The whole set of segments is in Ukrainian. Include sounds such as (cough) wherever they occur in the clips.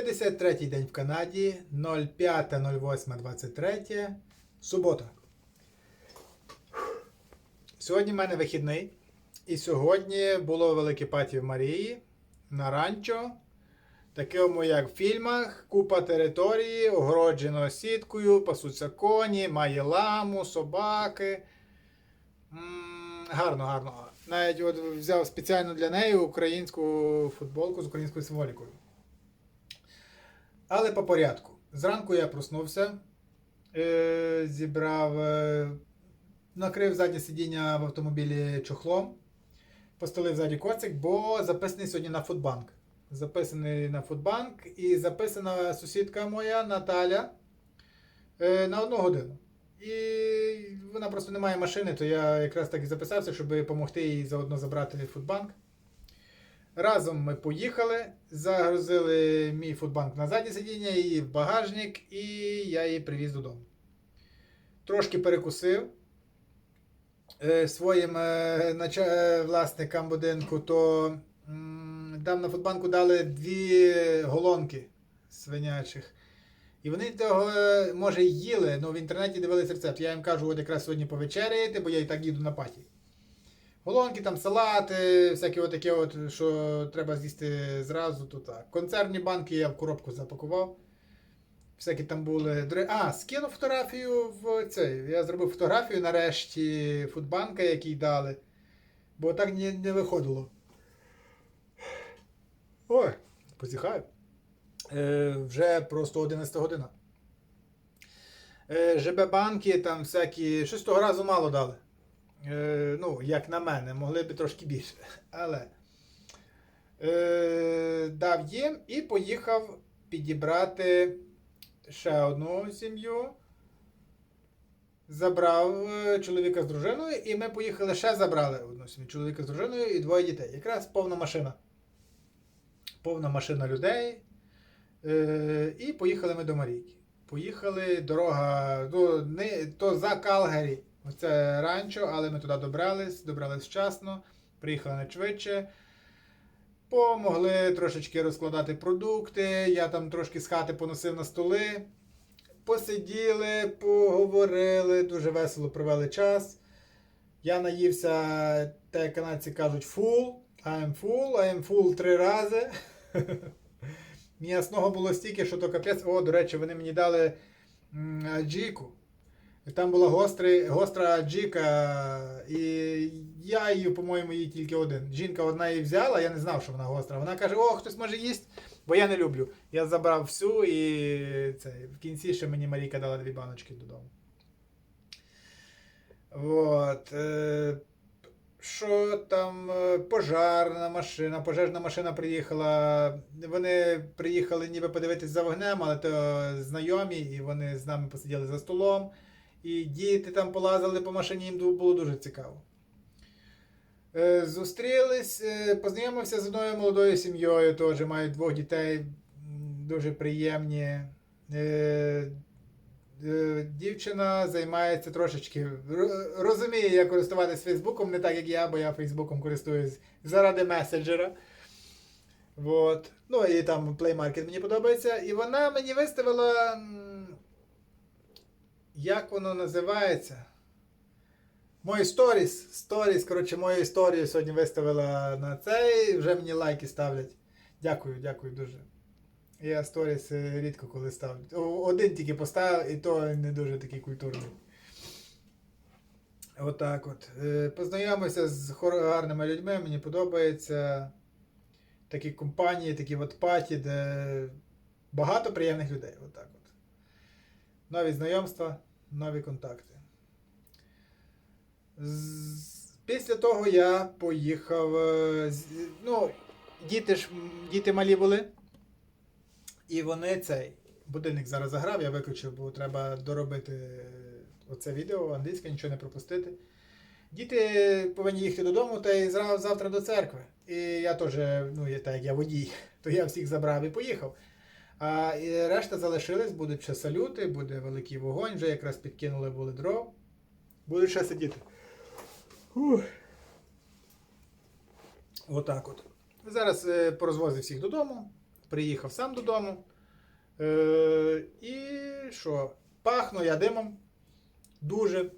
53-й день в Канаді, 05.08.23, субота. Сьогодні в мене вихідний. І сьогодні було велике паті в Марії на ранчо. Такому, як в фільмах, купа території, огороджено сіткою, пасуться коні, має ламу, собаки. М, гарно, гарно. Навіть от взяв спеціально для неї українську футболку з українською символікою. Але по порядку. Зранку я проснувся, е, зібрав, е, накрив заднє сидіння в автомобілі чохлом, постелив ззаді коцик, бо записаний сьогодні на Фудбанк. Записаний на Фудбанк і записана сусідка моя Наталя е, на одну годину. І вона просто не має машини, то я якраз так і записався, щоб допомогти їй заодно забрати Фудбанк. Разом ми поїхали, загрузили мій фудбанк на заднє сидіння, її в багажник, і я її привіз додому. Трошки перекусив е, своїм е, е, власникам будинку, то там на фудбанку дали дві голонки свинячих. І вони того, може, їли, але в інтернеті дивились рецепт. Я їм кажу, от якраз сьогодні повечеряєте, бо я і так їду на паті. Голонки, там салати, всякі отакі, от, що треба з'їсти зразу, то так. Консервні банки я в коробку запакував. Всякі там були. А, скинув фотографію в цей. Я зробив фотографію нарешті фудбанка, який дали. Бо так не, не виходило. Ой, позіхаю. Е, вже просто 11 година. Е, ЖБ банки, там всякі. Щось того разу мало дали. Е, ну, як на мене, могли б трошки більше. Але е, дав їм і поїхав підібрати ще одну сім'ю. Забрав е, чоловіка з дружиною, і ми поїхали ще забрали одну сім'ю. Чоловіка з дружиною і двоє дітей. Якраз повна машина. Повна машина людей. Е, і поїхали ми до Марійки. Поїхали, дорога ну, не, то за Калгарі. Оце ранчо, але ми туди добрались, добрались вчасно, приїхали не швидше. Помогли трошечки розкладати продукти. Я там трошки з хати поносив на столи. Посиділи, поговорили, дуже весело провели час. Я наївся, те канадці кажуть, full. I'm full, I'm full три рази. (laughs) М'ясного було стільки, що то капець. О, до речі, вони мені дали джіку. Там була гострий, гостра джіка, і я її, по-моєму, її тільки один. Жінка одна її взяла, я не знав, що вона гостра. Вона каже: О, хтось може їсть, бо я не люблю. Я забрав всю і це, в кінці ще мені Марійка дала дві баночки додому. От. Е, що там е, пожарна машина, пожежна машина приїхала. Вони приїхали ніби подивитись за вогнем, але то знайомі, і вони з нами посиділи за столом. І діти там полазили по машині, їм було дуже цікаво. Е, Зустрілись, е, познайомився з одною молодою сім'єю, теж мають двох дітей, дуже приємні. Е, Дівчина займається трошечки, розуміє, як користуватися Фейсбуком, не так як я, бо я Фейсбуком користуюсь заради меседжера. Вот. Ну і там Play Market мені подобається. І вона мені виставила. Як воно називається? Мої сторіс. Сторіс, коротше, мою історію сьогодні виставила на цей. Вже мені лайки ставлять. Дякую, дякую дуже. Я сторіс е, рідко коли ставлю. Один тільки поставив, і то не дуже такий культурний. Отак от. Е, Познайомився з гарними людьми, мені подобається. Такі компанії, такі от паті, де багато приємних людей. Отак от. Нові знайомства, нові контакти. Після того я поїхав. е, Ну, діти ж діти малі були. І вони цей будильник зараз заграв, я виключив, бо треба доробити е, оце відео, англійське, нічого не пропустити. Діти повинні їхати додому та й завтра до церкви. І я теж, ну, так як я водій, (laughs) то я всіх забрав і поїхав. А і решта залишились, будуть ще салюти, буде великий вогонь, вже якраз підкинули були дров. Будуть ще сидіти. Фух. Отак от. Зараз е, порозвозив всіх додому. приїхав сам додому. Е, і що? Пахну я димом. Дуже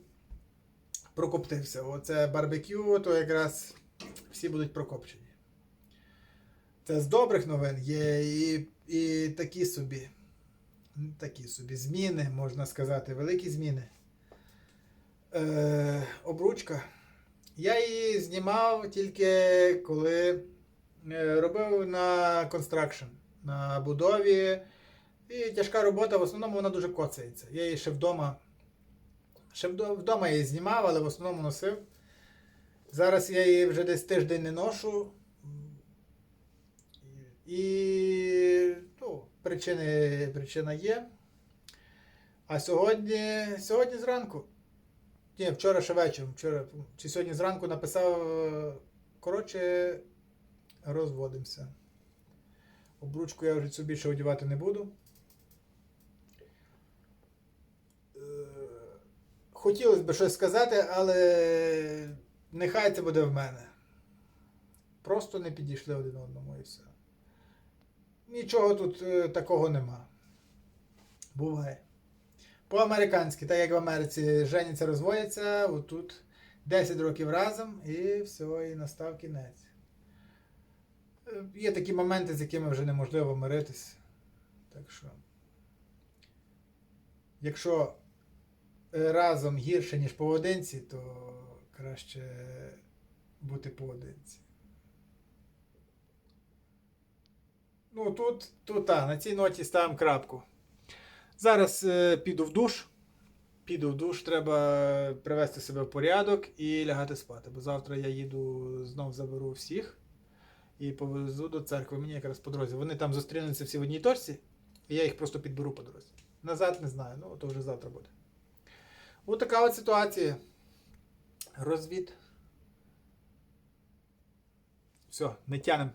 прокоптився. Оце барбекю, то якраз всі будуть прокопчені. Це з добрих новин є і, і такі собі. Такі собі зміни, можна сказати, великі зміни. Е, обручка. Я її знімав тільки коли е, робив на констракшн, на будові. І тяжка робота, в основному вона дуже коцається. Я її ще вдома. Ще вдома її знімав, але в основному носив. Зараз я її вже десь тиждень не ношу. І ну, причини, причина є. А сьогодні, сьогодні зранку. Ні, вчора ще вечором. Вчора, чи сьогодні зранку написав. Коротше, розводимося. Обручку я вже цю більше одягати не буду. Е, Хотілося б щось сказати, але нехай це буде в мене. Просто не підійшли один одному і все. Нічого тут е, такого нема. Буває. По-американськи, так як в Америці женяться, розводяться, отут 10 років разом і все, і настав кінець. Е, Є такі моменти, з якими вже неможливо миритись. Так що. Якщо е, разом гірше, ніж поодинці, то краще бути поодинці. Ну, тут, тут та, на цій ноті ставимо крапку. Зараз е, піду в душ. Піду в душ, треба привести себе в порядок і лягати спати. Бо завтра я їду, знов заберу всіх і повезу до церкви. Мені якраз по дорозі. Вони там зустрінуться всі в одній точці, і я їх просто підберу по дорозі. Назад не знаю, ну то вже завтра буде. Ось така от ситуація. Розвід. Все, не тянем.